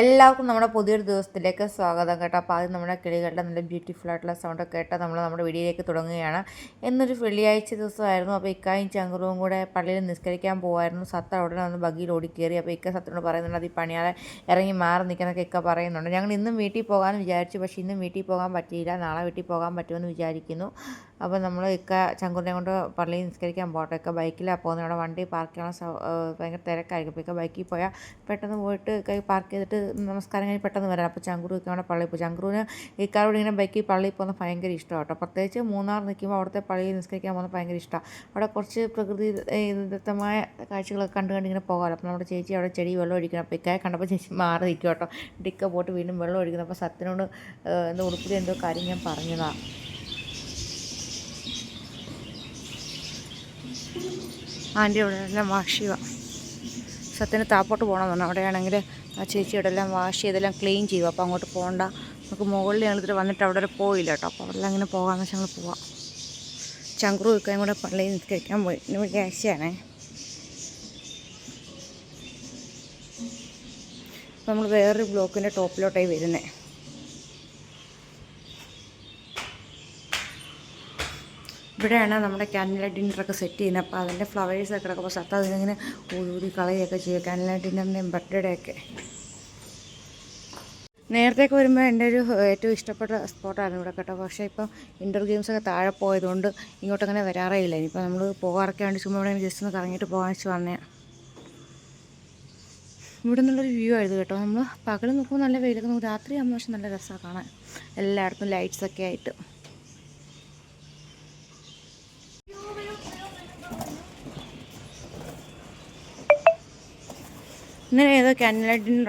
എല്ലാവർക്കും നമ്മുടെ പുതിയൊരു ദിവസത്തിലേക്ക് സ്വാഗതം കേട്ടോ. അപ്പോൾ ആദ്യം നമ്മുടെ കിളികളുടെ നല്ല ബ്യൂട്ടിഫുൾ ആയിട്ടുള്ള സൗണ്ടൊക്കെ കേട്ട് നമ്മൾ നമ്മുടെ വീഡിയോയിലേക്ക് തുടങ്ങുകയാണ്. എന്നൊരു വെള്ളിയാഴ്ച ദിവസമായിരുന്നു. അപ്പോൾ ഇക്കായും ചങ്കുറുവും കൂടെ പള്ളിയിൽ നിസ്കരിക്കാൻ പോകുമായിരുന്നു സത്ത ഉടനെ വന്ന് ബഗ്ഗിയിൽ ഓടിക്കേറി. അപ്പോൾ ഇക്ക സത്തിനോട് പറയുന്നുണ്ട് അത് ഈ പണിയാതെ ഇറങ്ങി മാറി നിൽക്കുന്നൊക്കെ ഇക്ക പറയുന്നുണ്ട്. ഞങ്ങൾ ഇന്നും വീട്ടിൽ പോകാമെന്ന് വിചാരിച്ചു. പക്ഷേ ഇന്നും വീട്ടിൽ പോകാൻ പറ്റിയില്ല. നാളെ വീട്ടിൽ പോകാൻ പറ്റുമെന്ന് വിചാരിക്കുന്നു. അപ്പോൾ നമ്മൾ ഇക്ക ചങ്കുറിനെ കൊണ്ട് പള്ളിയിൽ നിസ്കരിക്കാൻ പോട്ടെ ഇക്ക ബൈക്കിലാണ് പോകുന്നത് അവിടെ വണ്ടി പാർക്ക് ചെയ്യണം ഭയങ്കര തിരക്കായിരിക്കും. അപ്പോൾ ഇക്ക ബൈക്കിൽ പോയാൽ പെട്ടെന്ന് പോയിട്ട് കൈ പാർക്ക് ചെയ്തിട്ട് നമസ്കാരം കഴിഞ്ഞ് പെട്ടെന്ന് വരാം. അപ്പോൾ ഇക്ക അവിടെ പള്ളിയിൽ പോകും ചങ്കുറുവിന് ഇക്കാരോട് ഇങ്ങനെ ബൈക്കിൽ പള്ളിയിൽ പോകുന്നത് ഭയങ്കര ഇഷ്ടമാണ് കേട്ടോ. പ്രത്യേകിച്ച് മൂന്നാർ നിൽക്കുമ്പോൾ അവിടുത്തെ പള്ളിയിൽ നിസ്കരിക്കാൻ പോകുന്നത് ഭയങ്കര ഇഷ്ടമാണ്. അവിടെ കുറച്ച് പ്രകൃതി ദത്തമായ കാഴ്ചകളൊക്കെ കണ്ടു കണ്ടിങ്ങനെ പോകാമല്ലോ. അപ്പോൾ നമ്മുടെ ചേച്ചി അവിടെ ചെടി വെള്ളം ഒഴിക്കണം. അപ്പോൾ ഇക്കായെ കണ്ടപ്പോൾ ചേച്ചി മാറി നിൽക്കും കേട്ടോ. ഡിക്ക പോട്ട് വീണ്ടും വെള്ളം ഒഴിക്കുന്നു. അപ്പോൾ സത്യനോട് എന്തോ ഉടുപ്പിൽ എന്തോ കാര്യം ഞാൻ പറഞ്ഞതാണ് ആന്റി ഇവിടെ എല്ലാം വാഷ് ചെയ്യുക. സത്യന് താപ്പോട്ട് പോകണമെന്ന് പറഞ്ഞു അവിടെയാണെങ്കിൽ ആ ചേച്ചിയുടെ എല്ലാം വാഷ് ചെയ്തെല്ലാം ക്ലീൻ ചെയ്യുക. അപ്പോൾ അങ്ങോട്ട് പോകണ്ട. നമുക്ക് മുകളിൽ ഞങ്ങൾ ഇതിൽ വന്നിട്ട് അവിടെ വരെ പോയില്ല കേട്ടോ. അപ്പോൾ അവിടെ അങ്ങനെ പോകാമെന്ന് വെച്ചാൽ ഞങ്ങൾ പോവാം. ചങ്കുറു വയ്ക്കാൻ കൂടെ പള്ളിയിൽ നിസ്കരിക്കാൻ പോയി. ഇന്ന് അപ്പോൾ നമ്മൾ വേറൊരു ബ്ലോക്കിന്റെ ടോപ്പിലോട്ടായി വരുന്നത് ഇവിടെയാണ് നമ്മുടെ ക്യാൻഡിൽ ഡിന്നറൊക്കെ സെറ്റ് ചെയ്യുന്നത്. അപ്പോൾ അതിന്റെ ഫ്ലവേഴ്സൊക്കെ കിടക്കുമ്പോൾ സത്ത അതിനിങ്ങനെ ഊതി കളയൊക്കെ ചെയ്യുക ക്യാൻഡിൽ ഡിന്നറിന്റെയും ബർത്ത്ഡേ ഒക്കെ. നേരത്തേക്ക് വരുമ്പോൾ എന്റെ ഒരു ഏറ്റവും ഇഷ്ടപ്പെട്ട സ്പോട്ടായിരുന്നു ഇവിടെ കേട്ടോ. പക്ഷേ ഇപ്പം ഇൻഡോർ ഗെയിംസൊക്കെ താഴെ പോയതുകൊണ്ട് ഇങ്ങോട്ടങ്ങനെ വരാറേ ഇല്ല ഇനിയിപ്പോൾ നമ്മൾ പോകാറൊക്കെ വേണ്ടി ചുമ്മാ ഇവിടെ ജസ്റ്റ് ഒന്ന് കറങ്ങിയിട്ട് പോകാൻ വെച്ച് വന്നേ. ഇവിടെ നിന്നുള്ളൊരു വ്യൂ ആയിരുന്നു കേട്ടോ. നമ്മൾ പകൽ നോക്കുമ്പോൾ നല്ല വെയിലൊക്കെ നോക്കും. രാത്രി ആകുമ്പോൾ നല്ല രസമാണ് കാണാൻ. എല്ലായിടത്തും ലൈറ്റ്സൊക്കെ ആയിട്ട്. ഇന്നലെ ഏതോ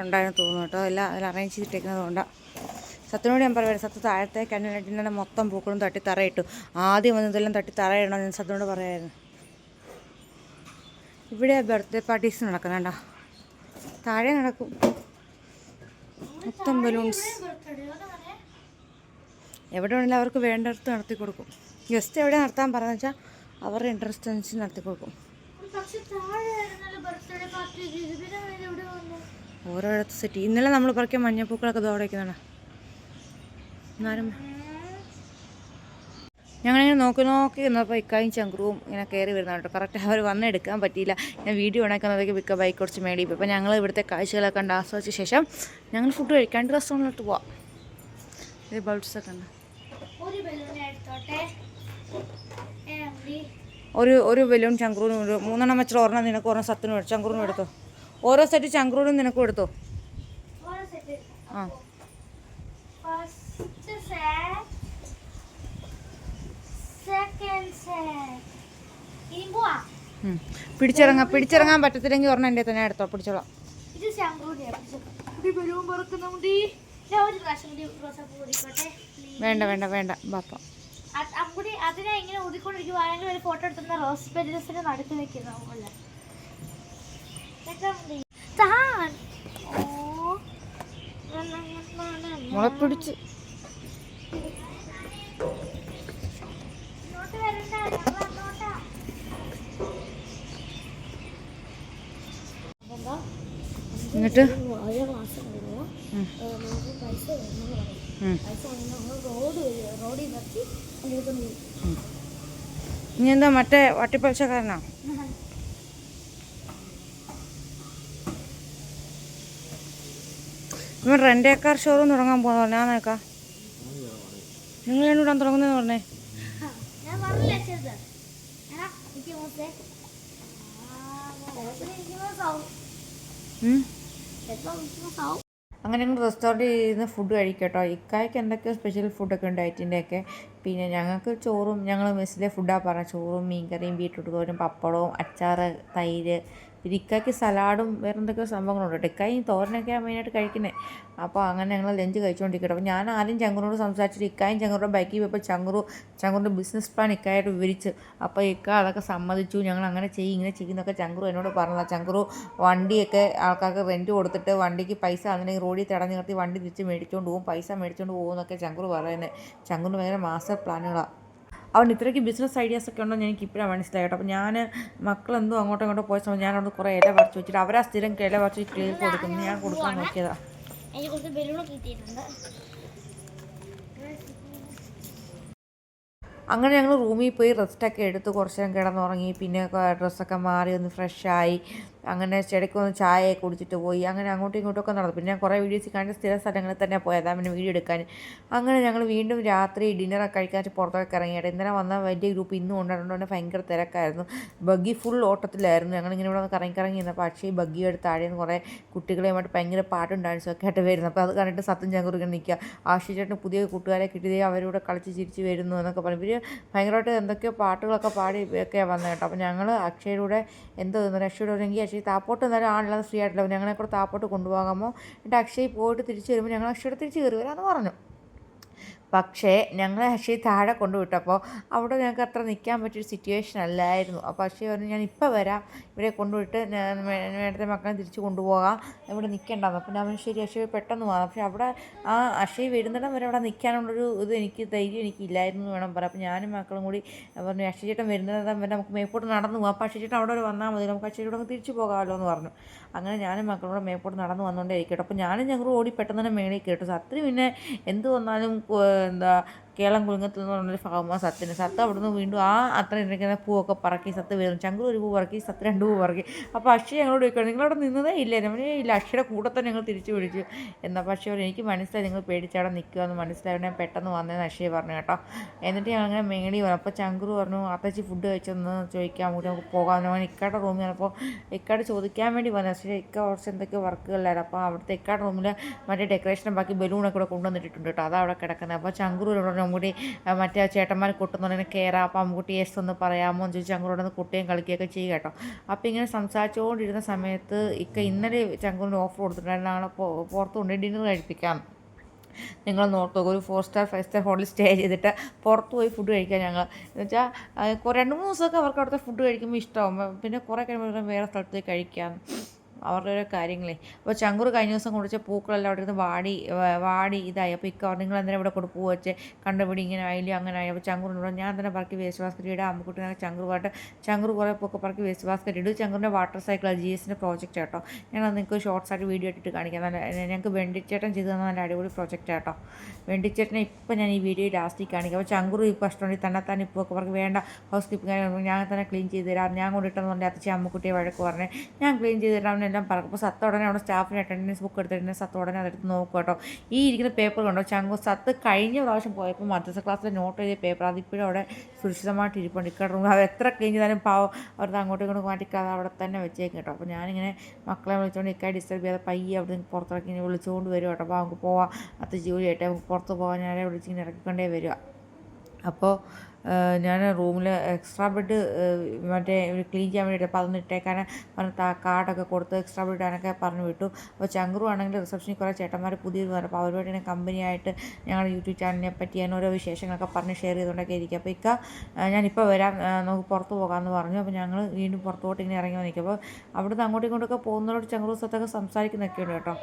ഉണ്ടായിരുന്നു തോന്നുന്നു കേട്ടോ. എല്ലാം അതിൽ അറേഞ്ച് ചെയ്തിട്ടേക്കുന്നത് കൊണ്ടാണ് സത്യനോട് ഞാൻ പറയാം സത്യ താഴത്തെ ഡിന്നറിന്റെ മൊത്തം പൂക്കളും തട്ടി തറയിട്ടു. ആദ്യം വന്നതെല്ലാം തട്ടി തറയിടണം ഞാൻ സത്യനോട് പറയായിരുന്നു. ഇവിടെ ബർത്ത്ഡേ പാർട്ടീസ് നടക്കുന്നുണ്ടോ. താഴെ നടക്കും. മൊത്തം ബലൂൺസ് എവിടെ വേണമെങ്കിലും അവർക്ക് വേണ്ടടുത്ത് നടത്തി കൊടുക്കും. ഗസ്റ്റ് എവിടെ നടത്താൻ പറഞ്ഞു വെച്ചാൽ അവരുടെ ഇൻട്രസ്റ്റ് അനുസരിച്ച് നടത്തി കൊടുക്കും. ഓരോയിടത്ത് സെറ്റ് ഇന്നലെ നമ്മൾ പറക്കിയ മഞ്ഞപ്പൂക്കളൊക്കെ ഇതോടെ വയ്ക്കുന്നതാണ് എന്നാലും. ഞങ്ങളിങ്ങനെ നോക്കി നോക്കി നിന്നപ്പോൾ ഇക്കായും ചങ്കുറുവും ഇങ്ങനെ കയറി വരുന്നതാണ് കേട്ടോ. കറക്റ്റ് അവർ വന്നെടുക്കാൻ പറ്റിയില്ല. ഞാൻ വീഡിയോ ഉണക്കുന്നതൊക്കെ വിൽക്കുക ബൈക്ക് കുറച്ച് മേടി അപ്പോൾ ഞങ്ങൾ ഇവിടുത്തെ കാഴ്ചകളൊക്കെ കണ്ട് ആസ്വദിച്ച ശേഷം ഞങ്ങൾ ഫുഡ് കഴിക്കാണ്ട് റെസ്റ്റോറന്റിലോട്ട് പോവാം. ഇത് ബൾബ്സ് ഒക്കെ ഉണ്ട്. ഒരു. ഒരു ബലൂൺ ചങ്കുറൂനും ഒരു മൂന്നെണ്ണം വെച്ചിട്ട് ഒരെണ്ണം നിനക്ക് ഒരെണ്ണം സത്തിനും ചങ്കുറൂനും എടുത്തോ. ഓരോ സെറ്റ് ചങ്കുറൂനും നിനക്ക് കൊടുത്തോ? ആ. ഉം. പിടിച്ചിറങ്ങാൻ പിടിച്ചിറങ്ങാൻ പറ്റത്തില്ലെങ്കിൽ ഒരെണ്ണം എന്റെ തന്നെ എടുത്തോ പിടിച്ചോളാം. വേണ്ട വേണ്ട വേണ്ട. ബാപ്പ അതിനെ ഇങ്ങനെ ഊതിക്കൊണ്ടിരിക്കുവാണെങ്കിൽ ഒരു ഫോട്ടോ എടുത്തുന്ന റോസ് പെരിസിന്റെ നടുക്ക് വെക്കുന്നു പോലെ താൻ ഓ. മുള പിടിച്ച്. ഇങ്ങോട്ട് വരണ്ട ഞങ്ങൾ അങ്ങോട്ടാ. എന്നിട്ട്? ഇനി എന്താ മറ്റേ വട്ടിപ്പലിശക്കാരനാ ഇവൻ റെന്റേ കാർ ഷോറൂം തുടങ്ങാൻ പോകുന്ന പറഞ്ഞാൽ നോക്കാം. നിങ്ങൾ എന്നോടാൻ തുടങ്ങുന്നതെന്ന് പറഞ്ഞേ. ഞാൻ അങ്ങനെ ഞങ്ങൾ റെസ്റ്റോറന്റിൽ ഇരുന്ന് ഫുഡ് കഴിക്കട്ടോ. ഇക്കായ്ക്ക് എന്തൊക്കെയോ സ്പെഷ്യൽ ഫുഡൊക്കെ ഉണ്ട് ഐറ്റിന്റെയൊക്കെ പിന്നെ ഞങ്ങൾക്ക് ചോറും ഞങ്ങൾ മെസ്സിലെ ഫുഡാണ് പറഞ്ഞത്. ചോറും മീൻകറിയും ബീട്രൂട്ട് തോരും പപ്പടവും അച്ചാറ് തൈര് പിന്നെ സലാഡും വേറെ എന്തൊക്കെയോ സംഭവങ്ങളുണ്ട്. കേട്ടോ ഇക്കായി തോരനൊക്കെയാണ് മെയിനായിട്ട് കഴിക്കുന്നത് അപ്പോൾ അങ്ങനെ ഞങ്ങൾ ലഞ്ച് കഴിച്ചുകൊണ്ടിരിക്കട്ടെ അപ്പോൾ ഞാൻ ആദ്യം ചങ്ങുറോട് സംസാരിച്ചിട്ട് ഇക്കായും ചങ്കുറുടെ ബൈക്കിൽ പോയപ്പോൾ ചങ്കുറു ചങ്കുറിന്റെ ബിസിനസ് പ്ലാൻ ഇക്കായിട്ട് വിവരിച്ച്. അപ്പോൾ ഇക്ക അതൊക്കെ സമ്മതിച്ചു. ഞങ്ങൾ അങ്ങനെ ചെയ്യും ഇങ്ങനെ ചെയ്യുന്നൊക്കെ ചങ്കുറു എന്നോട് പറഞ്ഞതാണ് ചങ്കുറു വണ്ടിയൊക്കെ ആൾക്കാർക്ക് റെന്റ് കൊടുത്തിട്ട് വണ്ടിക്ക് പൈസ അതിനെ റോഡിൽ തടഞ്ഞു നിർത്തി വണ്ടി തിരിച്ച് മേടിച്ചുകൊണ്ട് പോകും പൈസ മേടിച്ചുകൊണ്ട് പോകുമെന്നൊക്കെ ചങ്കുറു പറയുന്നത് ചങ്കുറിന് ഭയങ്കര മാസ്റ്റർ പ്ലാനുകളാണ് അവൻ ഇത്രയ്ക്ക് ബിസിനസ് ഐഡിയാസ് ഒക്കെ ഉണ്ടോ എനിക്ക് ഇപ്പോഴാണ് മനസ്സിലായി കേട്ടോ. അപ്പോൾ ഞാൻ മക്കളെന്തോ അങ്ങോട്ടും ഇങ്ങോട്ടും പോയ സമയം ഞാൻ അവിടെ കുറേ ഇല പറിച്ച് വെച്ചിട്ട് അവരാ സ്ഥിരം ഇല പറിച്ച് ക്ലിയർ കൊടുക്കുന്നു ഞാൻ കൊടുക്കാൻ നോക്കിയതാ. അങ്ങനെ ഞങ്ങൾ റൂമിൽ പോയി റെസ്റ്റൊക്കെ എടുത്ത് കുറച്ച് നേരം കിടന്നുറങ്ങി. പിന്നെ ഡ്രസ്സൊക്കെ മാറി ഒന്ന് ഫ്രഷായി അങ്ങനെ ഇടയ്ക്ക് ഒന്ന് ചായയൊക്കെ കുടിച്ചിട്ട് പോയി. അങ്ങനെ അങ്ങോട്ടും ഇങ്ങോട്ടൊക്കെ നടന്നു. പിന്നെ കുറേ വീഡിയോസ് കാണിച്ച സ്ഥിര സ്ഥലങ്ങളിൽ തന്നെ പോയതാ. പിന്നെ വീഡിയോ എടുക്കാൻ. അങ്ങനെ ഞങ്ങൾ വീണ്ടും രാത്രി ഡിന്നറൊക്കെ കഴിക്കാൻ പുറത്തൊക്കെ ഇറങ്ങിയിട്ട് ഇന്നലെ വന്ന വലിയ ഗ്രൂപ്പ് ഇന്നും ഉണ്ടായിരുന്നു ഭയങ്കര തിരക്കായിരുന്നു. ബഗ്ഗി ഫുൾ ഓട്ടത്തിലായിരുന്നു. ഞങ്ങളിങ്ങനെ ഇവിടെ ഒന്ന് കറങ്ങി കറങ്ങി നിന്നപ്പോൾ അക്ഷയ് ബഗ്ഗി എടുത്ത് താഴെ നിന്ന് കുറേ കുട്ടികളുമായിട്ട് ഭയങ്കര പാട്ടും ഡാൻസും ഒക്കെ ആയിട്ട് വരുന്നു. അപ്പോൾ അത് കണ്ടിട്ട് സത്യം ചങ്കുറിങ്ങനെ നിൽക്കുക. ആശി ചേട്ടന് പുതിയ കൂട്ടുകാരെ കിട്ടിയതേ അവരോട് കളിച്ച് ചിരിച്ച് വരുന്നു എന്നൊക്കെ പറഞ്ഞു. ഇവർ ഭയങ്കരമായിട്ട് എന്തൊക്കെയോ പാട്ടുകളൊക്കെ പാടി ഒക്കെയാണ് വന്നത് കേട്ടോ. അപ്പോൾ ഞങ്ങൾ അക്ഷയുടെ എന്തോ അക്ഷയുടെ ഒരുങ്ങി അക്ഷയ് താപ്പോട്ട് എന്നാലും ആണല്ലോ ഫ്രീ ആയിട്ടുള്ളവർ ഞങ്ങളെ കൂടെ താപ്പോട്ട് കൊണ്ടുപോകാമോ? എന്നിട്ട് അക്ഷയ് പോയിട്ട് തിരിച്ച് വരുമ്പോൾ ഞങ്ങൾ അക്ഷയുടെ തിരിച്ച് കയറി വരാമെന്ന് പറഞ്ഞു. പക്ഷേ ഞങ്ങൾ അക്ഷയ് താഴെ കൊണ്ടുവിട്ടപ്പോൾ അവിടെ ഞങ്ങൾക്ക് അത്ര നിൽക്കാൻ പറ്റിയൊരു സിറ്റുവേഷൻ അല്ലായിരുന്നു. അപ്പോൾ അക്ഷയ് പറഞ്ഞു ഞാൻ ഇപ്പോൾ വരാം. ഇവിടെ കൊണ്ടുവിട്ട് മേഡത്തെ മക്കളെ തിരിച്ച് കൊണ്ടുപോകാം. ഇവിടെ നിൽക്കേണ്ടെന്ന്. അപ്പോൾ ഞാൻ ശരി അക്ഷയ് പെട്ടെന്ന് പോകാം പക്ഷേ അവിടെ ആ അക്ഷയ് വരുന്നിടം വരെ അവിടെ നിൽക്കാനുള്ളൊരു ഇത് എനിക്ക് ധൈര്യം എനിക്കില്ലായിരുന്നു വേണം പറയാം അപ്പോൾ ഞാനും മക്കളും കൂടി പറഞ്ഞു അക്ഷയ് ചേട്ടൻ വരുന്നിടം വരെ നമുക്ക് മേപ്പോട്ട് നടന്നു പോകാം. അപ്പോൾ അക്ഷയ് ചേട്ടൻ അവിടെ വരെ വന്നാൽ മതി. നമുക്ക് അക്ഷയ് കൂടെ തിരിച്ചു പോകാമല്ലോ എന്ന് പറഞ്ഞു. അങ്ങനെ ഞാനും മക്കളും കൂടെ മേപ്പോട്ട് നടന്നു വന്നുകൊണ്ടേ ഇരിക്കട്ടെ അപ്പോൾ ഞാനും ഞങ്ങൾ ഓടി പെട്ടെന്ന് തന്നെ മേളിൽ കേട്ടു സത്രി പിന്നെ എന്ത് വന്നാലും എന്താ കേളം കുളിങ്ങത്തിൽ എന്ന് പറഞ്ഞൊരു ഭാഗമാണ് സത്തിന് സത്ത് അവിടുന്ന് വീണ്ടും ആ അത്ര ഇരിക്കുന്ന പൂവൊക്കെ പറക്കി സത്ത് വരും ചങ്കു ഒരു പൂ പറക്കി സത്ത് രണ്ട് പൂ പറക്കി. അപ്പോൾ അക്ഷയ ഞങ്ങളോട് ചോദിക്കണം നിങ്ങളവിടെ നിന്നതേ ഇല്ല? നമ്മൾ ഇല്ല അക്ഷയുടെ കൂടെ തന്നെ ഞങ്ങൾ തിരിച്ചു വിളിച്ചു എന്നാൽ പക്ഷേ എനിക്ക് മനസ്സിലായി നിങ്ങൾ പേടിച്ചവിടെ നിൽക്കുക എന്ന് മനസ്സിലായി ഞാൻ പെട്ടെന്ന് വന്നതെന്ന് അക്ഷയ പറഞ്ഞു കേട്ടോ. എന്നിട്ട് ഞങ്ങൾ അങ്ങനെ മേടി വന്നു. അപ്പോൾ ചങ്കു പറഞ്ഞു അത്തച്ചി ഫുഡ് കഴിച്ചൊന്ന് ചോദിക്കാൻ കൂടി നമുക്ക് പോകാമെന്ന് ഞാൻ ഇക്കാട്ട റൂമിൽ അപ്പോൾ ഇക്കാട് ചോദിക്കാൻ വേണ്ടി വന്നു. പക്ഷേ ഇക്ക കുറച്ച് എന്തൊക്കെയോ വർക്കുകളിലായിരുന്നു. അപ്പോൾ അവിടുത്തെ ഇക്കാട് റൂമിൽ മറ്റേ ഡെക്കറേഷനും ബാക്കി ബലൂണൊക്കെ ഇവിടെ കൊണ്ടുവന്നിട്ടുണ്ട് കേട്ടോ. അതവിടെ കിടക്കുന്നത്. അപ്പോൾ ചങ്കുറൂരോട് അമ്മുകുട്ടി കൂടി മറ്റേ ചേട്ടന്മാർ കൊട്ടുന്നുണ്ടെങ്കിൽ കയറാം അപ്പം അമ്മുകുട്ടി യെസ് ഒന്ന് പറയാമോ എന്ന് ചോദിച്ചു ചങ്കുറോട് ഒന്ന് കുട്ടിയും കളിക്കുകയൊക്കെ ചെയ്യുക കേട്ടോ. അപ്പോൾ ഇങ്ങനെ സംസാരിച്ചുകൊണ്ടിരുന്ന സമയത്ത് ഇക്ക ഇന്നലെ ചങ്കുറിന് ഓഫർ കൊടുത്തിട്ടുണ്ടായിരുന്നു. നാളെ പുറത്ത് കൊണ്ട് ഡിന്നർ കഴിപ്പിക്കാം നിങ്ങൾ നോർത്ത് ഒരു ഫോർ സ്റ്റാർ ഫൈവ് സ്റ്റാർ ഹോട്ടലിൽ സ്റ്റേ ചെയ്തിട്ട് പുറത്ത് പോയി ഫുഡ് കഴിക്കാൻ ഞങ്ങൾ എന്ന് വെച്ചാൽ രണ്ട് മൂന്ന് ദിവസമൊക്കെ അവർക്ക് അവിടുത്തെ ഫുഡ് കഴിക്കുമ്പോൾ ഇഷ്ടമാവും പിന്നെ കുറേ കഴിയുമ്പോൾ വേറെ സ്ഥലത്ത് കഴിക്കാം അവരുടെ ഓരോ കാര്യങ്ങളെ. അപ്പോൾ ചങ്കൂർ കഴിഞ്ഞ ദിവസം കുടിച്ച പൂക്കളെല്ലാം അവിടെ ഇരുന്ന് വാടി വാടി ഇതായി. അപ്പോൾ ഇക്കവർ നിങ്ങൾ എന്തിനാ ഇവിടെ കൊണ്ട് പൂ വെച്ച് കണ്ടുപിടി ഇങ്ങനെ ആയില്ല അങ്ങനെ ആയി അപ്പോൾ ചങ്കൂറിനോട് ഞാൻ തന്നെ പറക്കി വേസ്റ്റ് ബാസ്ക്കറ്റ് ഇടാം അമ്മക്കുട്ടിനെ ചങ്കൂറുമായിട്ട് ചങ്കൂർ കുറേ പൂക്കെ പറക്കി വേസ്റ്റ് ബാസ്ക്കറ്റ് ഇടും. ചങ്കൂറിന്റെ വാട്ടർ സൈക്കിൾ ജി എസിന്റെ പ്രോജക്റ്റ് കേട്ടോ ഞാൻ നിങ്ങൾക്ക് ഷോർട്സ് ആയിട്ട് വീഡിയോ ഇട്ടിട്ട് കാണിക്കാം. നല്ല ഞങ്ങൾക്ക് വെണ്ടിച്ചേട്ടൻ ചെയ്തു തന്ന നല്ല അടിപൊളി പ്രോജക്റ്റ് കേട്ടോ വെണ്ടിച്ചേട്ടനെ ഇപ്പം ഞാൻ ഈ വീഡിയോ ലാസ്റ്റിൽ കാണിക്കാം. അപ്പോൾ ചങ്കൂർ ഇപ്പോൾ ഇഷ്ടമുണ്ടെങ്കിൽ തന്നെ തന്നെ ഇപ്പോൾ ഒക്കെ പറക്കി വേണ്ട ഹൗസ് കീപ്പിംഗ് ഞാൻ തന്നെ ക്ലീൻ ചെയ്ത് തരാം. ഞാൻ കൊണ്ടിട്ടെന്ന് പറഞ്ഞാൽ അത്തച്ചി അമ്മക്കുട്ടിയെ വഴക്ക് പറഞ്ഞ്? ഞാൻ ക്ലീൻ ചെയ്ത് തരാം എല്ലാം പറക്കും അപ്പോൾ സത്ത് ഉടനെ അവിടെ സ്റ്റാഫിന് അറ്റൻഡൻസ് ബുക്ക് എടുത്തിട്ടുണ്ട്. സത്ത് ഉടനെ അതെടുത്ത് നോക്കുക കേട്ടോ. ഈ ഇരിക്കുന്ന പേപ്പർ കണ്ടോ? ചങ്കു സത്ത് കഴിഞ്ഞ പ്രാവശ്യം പോയപ്പോൾ മദ്രസ ക്ലാസ്സിലെ നോട്ട് എഴുതിയ പേപ്പർ അതിപ്പോഴും അവിടെ സുരക്ഷിതമായിട്ട് ഇരിപ്പുണ്ട്. ഇക്കട റൂം അത് എത്ര ക്ലീൻ ചെയ്താലും പാവം അവർക്ക് അങ്ങോട്ടും ഇങ്ങോട്ടും മാറ്റിക്കാതെ അവിടെ തന്നെ വെച്ചേക്കും കേട്ടോ. അപ്പോൾ ഞാനിങ്ങനെ മക്കളെ വിളിച്ചുകൊണ്ട് ഇക്കായി ഡിസ്റ്റർബ് ചെയ്യാതെ പയ്യെ അവിടെ നിന്ന് പുറത്തിറക്കി വിളിച്ചുകൊണ്ട് വരും കേട്ടോ. അപ്പോൾ നമുക്ക് പോവാം. അത് ജോലി ആയിട്ട് നമുക്ക് പുറത്ത് പോകാൻ ഞാനെ വിളിച്ചിങ്ങനെ ഇറക്കിക്കൊണ്ടേ വരിക. അപ്പോൾ ഞാൻ റൂമിൽ എക്സ്ട്രാ ബെഡ് മറ്റേ ക്ലീൻ ചെയ്യാൻ വേണ്ടിയിട്ട് അപ്പോൾ അതൊന്ന് ഇട്ടേക്കാൻ പറഞ്ഞ കാർഡൊക്കെ കൊടുത്ത് എക്സ്ട്രാ ബെഡ് ഇടാനൊക്കെ പറഞ്ഞു വിട്ടു. അപ്പോൾ ചങ്കുറു ആണെങ്കിൽ റിസപ്ഷനിൽ കുറേ ചേട്ടന്മാർ പുതിയൊരു പറഞ്ഞു അപ്പോൾ അവരോട് ഇങ്ങനെ കമ്പനിയായിട്ട് ഞങ്ങളുടെ യൂട്യൂബ് ചാനലിനെ പറ്റി ഞാൻ ഓരോ വിശേഷങ്ങളൊക്കെ പറഞ്ഞ് ഷെയർ ചെയ്തുകൊണ്ടൊക്കെ ഇരിക്കും. അപ്പോൾ ഇക്ക ഞാനിപ്പോൾ വരാം. നമുക്ക് പുറത്ത് പോകാമെന്ന് പറഞ്ഞു. അപ്പോൾ ഞങ്ങൾ വീണ്ടും പുറത്തോട്ട് ഇങ്ങനെ ഇറങ്ങി വന്നിരിക്കും. അപ്പോൾ അവിടുന്ന് അങ്ങോട്ടും ഇങ്ങോട്ടൊക്കെ പോകുന്നവരോട് ചങ്കുറു സ്ഥലത്തൊക്കെ സംസാരിക്കുന്നൊക്കെ ഉണ്ട് കേട്ടോ.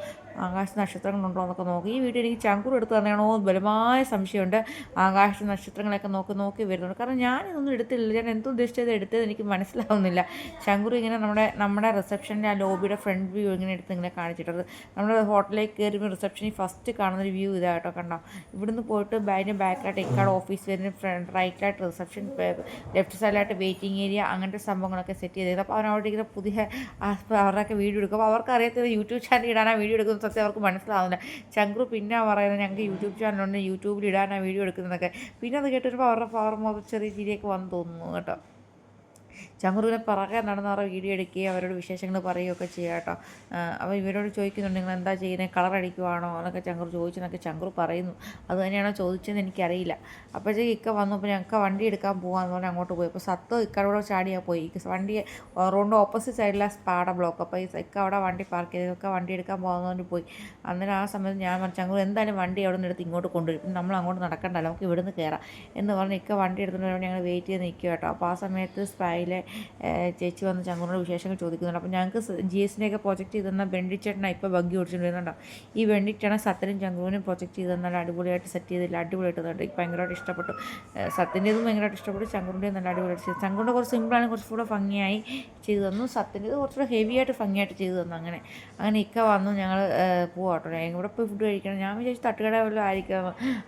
ആകാശ നക്ഷത്രങ്ങളുണ്ടോ എന്നൊക്കെ നോക്കി. ഈ വീഡിയോ എനിക്ക് ചങ്കുറു എടുത്ത് തന്നെയാണോ ബലമായ സംശയമുണ്ട്. ആകാശ നക്ഷത്രങ്ങളൊക്കെ നോക്കി നോക്കി വരുന്നുണ്ട് കാരണം ഞാൻ ഇതൊന്നും എടുത്തില്ല ഞാൻ എന്തോ ഉദ്ദേശിച്ചത് എടുത്തത് എനിക്ക് മനസ്സിലാവുന്നില്ല. ശങ്കുറി ഇങ്ങനെ നമ്മുടെ നമ്മുടെ റിസപ്ഷന്റെ ആ ലോബിയുടെ ഫ്രണ്ട് വ്യൂ ഇങ്ങനെ എടുത്ത് ഇങ്ങനെ കാണിച്ചിട്ടത്. നമ്മുടെ ഹോട്ടലിലേക്ക് കയറുമ്പോൾ റിസപ്ഷനിൽ ഫസ്റ്റ് കാണുന്ന ഒരു വ്യൂ ഇതാട്ടോ കണ്ടോ? ഇവിടുന്ന് പോയിട്ട് അതിന്റെ ബാക്കിലായിട്ട് എക്കാട് ഓഫീസ് വരുന്ന ഫ്രണ്ട് റൈറ്റിലായിട്ട് റിസപ്ഷൻ ലെഫ്റ്റ് സൈഡിലായിട്ട് വെയിറ്റിംഗ് ഏരിയ അങ്ങനത്തെ സംഭവങ്ങളൊക്കെ സെറ്റ് ചെയ്തത് അപ്പോൾ അവരവിടെ ഇങ്ങനെ പുതിയ അവരുടെയൊക്കെ വീഡിയോ എടുക്കും. അപ്പോൾ അവർക്ക് അറിയാത്തത് യൂട്യൂബ് ചാനൽ ഇടാനാ വീഡിയോ എടുക്കുന്ന സത്യം അവർക്ക് മനസ്സിലാവുന്നില്ല. ചങ്ക്രു പിന്നെ പറയുന്നത് ഞങ്ങൾക്ക് യൂട്യൂബ് ചാനലുണ്ട് യൂട്യൂബിൽ ഇടാനാണ് വീഡിയോ എടുക്കുന്നതൊക്കെ. പിന്നെ അത് കേട്ടിട്ട് അവരുടെ പവർ മുതൽ ചെറിയ ചിരിയൊക്കെ വന്ന് തോന്നുന്നു കേട്ടോ. ചങ്കുറുവിനെ പിറകെ നടന്ന് അവരുടെ വീഡിയോ എടുക്കുകയും അവരോട് വിശേഷങ്ങൾ പറയുകയൊക്കെ ചെയ്യുക കേട്ടോ. അപ്പോൾ ഇവരോട് ചോദിക്കുന്നുണ്ട് നിങ്ങൾ എന്താ ചെയ്യുന്നത് കളർ അടിക്കുവാണോ? എന്നൊക്കെ ചങ്കുറു ചോദിച്ചെന്നൊക്കെ ചങ്കുറു പറയുന്നു. അത് തന്നെയാണോ ചോദിച്ചതെന്ന് എനിക്കറിയില്ല. അപ്പോഴത്തേക്ക് ഇക്ക വന്നപ്പോൾ ഞങ്ങൾക്ക് വണ്ടി എടുക്കാൻ പോകാമെന്ന് പറഞ്ഞ് അങ്ങോട്ട് പോയി. അപ്പോൾ സത്ത് ഇക്കടെ ചാടിയാൽ പോയി. ഇക്ക വണ്ടി റോഡിന്റെ ഓപ്പോസിറ്റ് സൈഡിലെ സ്പാട ബ്ലോക്ക്. അപ്പോൾ ഇക്ക അവിടെ വണ്ടി പാർക്ക് ചെയ്ത് ഇക്ക വണ്ടി എടുക്കാൻ പറഞ്ഞ് പോയി. അന്നേരം ആ സമയത്ത് ഞാൻ പറഞ്ഞു ചങ്കുറു എന്തായാലും വണ്ടി അവിടെ നിന്ന് എടുത്ത് ഇങ്ങോട്ട് കൊണ്ടുവരും നമ്മൾ അങ്ങോട്ട് നടക്കണ്ടല്ലോ നമുക്ക് ഇവിടുന്ന് കയറാം എന്ന് പറഞ്ഞ് ഇക്ക വണ്ടി എടുത്തുകൊണ്ട് ഞങ്ങൾ വെയിറ്റ് ചെയ്ത് നിൽക്കുക കേട്ടോ. അപ്പോൾ ആ സമയത്ത് സ്പൈലെ ചേച്ചി വന്ന് ചങ്കുറിന്റെ വിശേഷങ്ങൾ ചോദിക്കുന്നുണ്ട്. അപ്പോൾ ഞങ്ങൾക്ക് ജി എസിനെയൊക്കെ പ്രൊജക്റ്റ് ചെയ്ത് തന്ന വെണ്ടിച്ചേട്ടനാണ് ഇപ്പോൾ ബഗ്ഗി ഓടിച്ചുകൊണ്ടിരുന്നുണ്ടോ ഈ വെണ്ടിച്ചാണ് സത്യനും ചങ്കുവിനും പ്രൊജക്റ്റ് ചെയ്ത് അടിപൊളിയായിട്ട് സെറ്റ് ചെയ്തില്ല അടിപൊളിയായിട്ട് എനിക്ക് ഭയങ്കരമായിട്ട് ഇഷ്ടപ്പെട്ടു. സത്യന്റെതും ഭയങ്കരമായിട്ട് ഇഷ്ടപ്പെട്ടു ചങ്കുറിന്റെയും നല്ല അടിപൊളിയായിട്ട് ചെയ്തു. ചങ്കുറിന്റെ കുറച്ച് സിമ്പിളാണ് കുറച്ചുകൂടെ ഭംഗിയായി ചെയ്തു തന്നു. സത്യന്റെത് കുറച്ചുകൂടെ ഹെവി ആയിട്ട് ഭംഗിയായിട്ട് ചെയ്തു തന്നു അങ്ങനെ. അങ്ങനെ ഇക്ക വന്നു ഞങ്ങൾ പോവാട്ടോ ഇവിടെ പോയി ഫുഡ് കഴിക്കണം. ഞാൻ വിചാരിച്ചു തട്ടുകട വല്ലതും ആയിരിക്കാം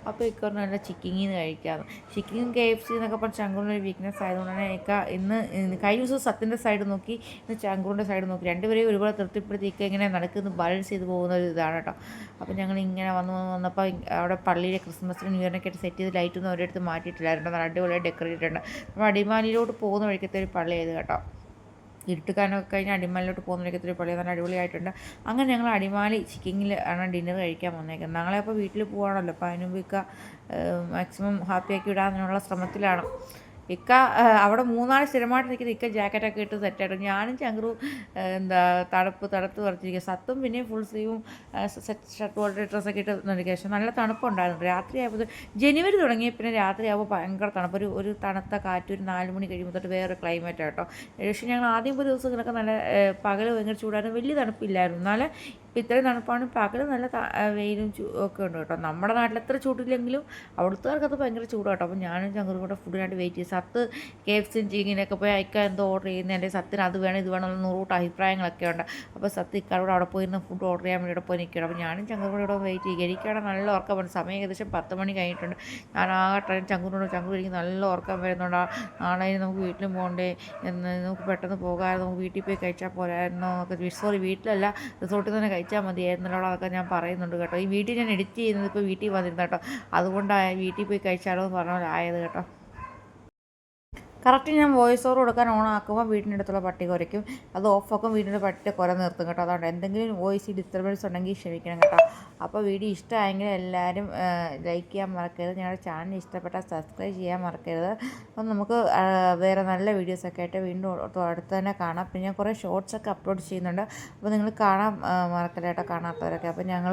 അപ്പോൾ ഇക്ക പറഞ്ഞു നല്ല ചിക്കിങ്ങിൽ നിന്ന് കഴിക്കാമെന്ന് ചിക്കിങ് കെ എഫ് സി എന്നൊക്കെ പറഞ്ഞ ചങ്കുറിന്റെ ഒരു വീക്ക്നെസ് ആയതുകൊണ്ട് തന്നെ ഇക്ക ഇന്ന് കഴിഞ്ഞ ദിവസം സത്യന്റെ സൈഡ് നോക്കി ഇന്ന് ചങ്കുറിന്റെ സൈഡ് നോക്കി. രണ്ടുപേരെയും ഒരുപാട് തൃപ്തിപ്പെടുത്തിയൊക്കെ ഇങ്ങനെ നടക്കുന്നു. ബാലൻസ് ചെയ്ത് പോകുന്ന ഒരു ഇതാണ് കേട്ടോ. അപ്പോൾ ഞങ്ങൾ ഇങ്ങനെ വന്ന് വന്ന് വന്നപ്പോൾ അവിടെ പള്ളിയിലെ ക്രിസ്മസിന് ന്യൂ ഇയറിനൊക്കെ ആയിട്ട് സെറ്റ് ചെയ്ത് ലൈറ്റൊന്നും ഒരിടത്ത് മാറ്റിയിട്ടില്ലായിരുന്നു. നല്ല അടിപൊളിയായി ഡെക്കറേറ്റ് ഉണ്ട് അപ്പോൾ അടിമാലിയിലോട്ട് പോകുന്ന വഴിക്കത്തെ ഒരു പള്ളി ആയത് കേട്ടോ. ഇരുട്ടുകാരനൊക്കെ കഴിഞ്ഞ് അടിമാലിലോട്ട് പോകുന്ന വഴിക്കത്തെ ഒരു പള്ളി നല്ല അടിപൊളിയായിട്ടുണ്ട്. അങ്ങനെ ഞങ്ങൾ അടിമാലി ചിക്കിങ്ങിൽ ആണ് ഡിന്നർ കഴിക്കാൻ വന്നേക്കുന്നത്. നാളെ അപ്പോൾ വീട്ടിൽ പോകണമല്ലോ അപ്പോൾ അതിന് മുമ്പ് ഇക്ക മാക്സിമം ഹാപ്പിയാക്കി വിടാനുള്ള ശ്രമത്തിലാണ്. ഇക്ക അവിടെ മൂന്നാൾ സ്ഥിരമായിട്ട് നിൽക്കുന്ന ഇക്ക ജാക്കറ്റൊക്കെ ഇട്ട് സെറ്റായിട്ട് ഞാനും ചങ്കറും എന്താ തണുപ്പ് തണുത്ത് പറിച്ചിരിക്കുക സത്തും പിന്നെയും ഫുൾ സ്ലീവും സെറ്റ് ഷർട്ട് പോലത്തെ ഡ്രസ്സൊക്കെ ഇട്ട് നിൽക്കുക പക്ഷേ നല്ല തണുപ്പുണ്ടായിരുന്നു. രാത്രി ആയപ്പോൾ ജനുവരി തുടങ്ങിയ പിന്നെ രാത്രി ആകുമ്പോൾ ഭയങ്കര തണുപ്പ്. ഒരു ഒരു തണുത്ത കാറ്റ് ഒരു നാല് മണി കഴിയുമ്പോൾ തൊട്ട് വേറെ ക്ലൈമറ്റ് കേട്ടോ. പക്ഷേ ഞങ്ങൾ ആദ്യം പോയ ദിവസങ്ങളൊക്കെ നല്ല പകൽ ഭയങ്കര ചൂടായിരുന്നു. വലിയ തണുപ്പില്ലായിരുന്നു. എന്നാൽ ഇപ്പം ഇത്ര തണുപ്പാണ് പകൽ നല്ല വെയിലും ഒക്കെ ഉണ്ട് കേട്ടോ. നമ്മുടെ നാട്ടിൽ എത്ര ചൂടില്ലെങ്കിലും അവിടുത്തുകാർക്കത് ഭയങ്കര ചൂട് കേട്ടോ. അപ്പോൾ ഞാനും ചങ്ങറും കൂടെ ഫുഡിനായിട്ട് വെയിറ്റ് ചെയ്യും സത്ത് കെ എഫ് സിയും ചിങ്ങിനൊക്കെ പോയി അയക്കാൻ എന്തോ ഓർഡർ ചെയ്യുന്നത് എന്റെ സത്തിന് അത് വേണം ഇത് വേണം എന്ന് നൂറൂട്ട് അഭിപ്രായങ്ങളൊക്കെ ഉണ്ട്. അപ്പോൾ സത്ത് ഇക്കാരോട് അവിടെ പോയിരുന്ന ഫുഡ് ഓർഡർ ചെയ്യാൻ വേണ്ടി ഇവിടെ പോയി നിൽക്കണം അപ്പോൾ ഞാനും ചങ്ങറും കൂടെ ഇവിടെ വെയിറ്റ് ചെയ്യും. എനിക്കാണ് നല്ല ഉറക്കം വേണം സമയം ഏകദേശം പത്ത് മണി കഴിഞ്ഞിട്ടുണ്ട്. ഞാൻ ആ ട്രെയിൻ ചങ്കുറിനോട് ചങ്കുർ എനിക്ക് നല്ല ഉറക്കം വരുന്നുണ്ട്. നാളെ നമുക്ക് വീട്ടിലും പോകണ്ടേ എന്ന് നമുക്ക് പെട്ടെന്ന് പോകാമായിരുന്നു. നമുക്ക് വീട്ടിൽ പോയി കഴിച്ചാൽ പോരായിരുന്നോ? സോറി വീട്ടിലല്ല റിസോർട്ടിൽ തന്നെ കഴിച്ചാൽ മതിയായിരുന്നല്ലോ അതൊക്കെ ഞാൻ പറയുന്നുണ്ട് കേട്ടോ. ഈ വീട്ടിൽ ഞാൻ എഡിറ്റ് ചെയ്യുന്നത് ഇപ്പോൾ വീട്ടിൽ വന്നിരുന്നു കേട്ടോ. അതുകൊണ്ടാണ് വീട്ടിൽ പോയി കഴിച്ചാലോ എന്ന് പറഞ്ഞ പോലെ ആയത് കേട്ടോ. കറക്റ്റ് ഞാൻ വോയിസ് ഓവർ കൊടുക്കാൻ ഓൺ ആക്കുമ്പോൾ വീടിന്റെ അടുത്തുള്ള പട്ടി കുരയ്ക്കും അത് ഓഫാക്കും വീടിന്റെ പട്ടി കുര നിർത്തും കേട്ടോ. അതുകൊണ്ട് എന്തെങ്കിലും വോയിസ് ഡിസ്റ്റർബൻസ് ഉണ്ടെങ്കിൽ ക്ഷമിക്കണം കേട്ടോ. അപ്പോൾ വീഡിയോ ഇഷ്ടമായെങ്കിൽ എല്ലാവരും ലൈക്ക് ചെയ്യാൻ മറക്കരുത്. ഞങ്ങളുടെ ചാനൽ ഇഷ്ടപ്പെട്ടാൽ സബ്സ്ക്രൈബ് ചെയ്യാൻ മറക്കരുത്. അപ്പം നമുക്ക് വേറെ നല്ല വീഡിയോസൊക്കെ ആയിട്ട് വീണ്ടും അടുത്ത് തന്നെ കാണാം. പിന്നെ കുറേ ഷോർട്സ് ഒക്കെ അപ്ലോഡ് ചെയ്യുന്നുണ്ട്. അപ്പോൾ നിങ്ങൾ കാണാൻ ആ, മറക്കല്ല കേട്ടോ കാണാത്തവരൊക്കെ. അപ്പോൾ ഞങ്ങൾ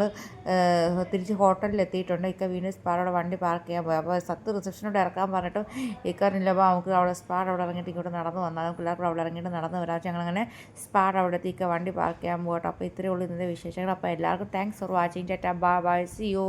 തിരിച്ച് ഹോട്ടലിൽ എത്തിയിട്ടുണ്ട്. ഇക്ക വീണ്ടും സ്പാറോടെ വണ്ടി പാർക്ക് ചെയ്യാൻ പോയി. അപ്പോൾ സത്ത് റിസപ്ഷനോട് ഇറക്കാൻ പറഞ്ഞിട്ടും ഇക്കാറില്ല അപ്പോൾ നമുക്ക് അവിടെ സ്പാഡ് അവിടെ ഇറങ്ങിയിട്ട് ഇങ്ങോട്ട് നടന്ന് വന്നാൽ പിള്ളേർക്ക് അവിടെ ഇറങ്ങിയിട്ട് നടന്ന് വരാം. ഞങ്ങളങ്ങനെ സ്പാഡ് അവിടെ എത്തിക്ക വണ്ടി പാർക്ക് ചെയ്യാൻ പോകട്ടെ. അപ്പോൾ ഇത്രയേ ഉള്ളൂ ഇന്നത്തെ വിശേഷങ്ങൾ. അപ്പോൾ എല്ലാവർക്കും താങ്ക്സ് ഫോർ വാച്ചിങ് ചേട്ടാ ബാ ബൈ സി യു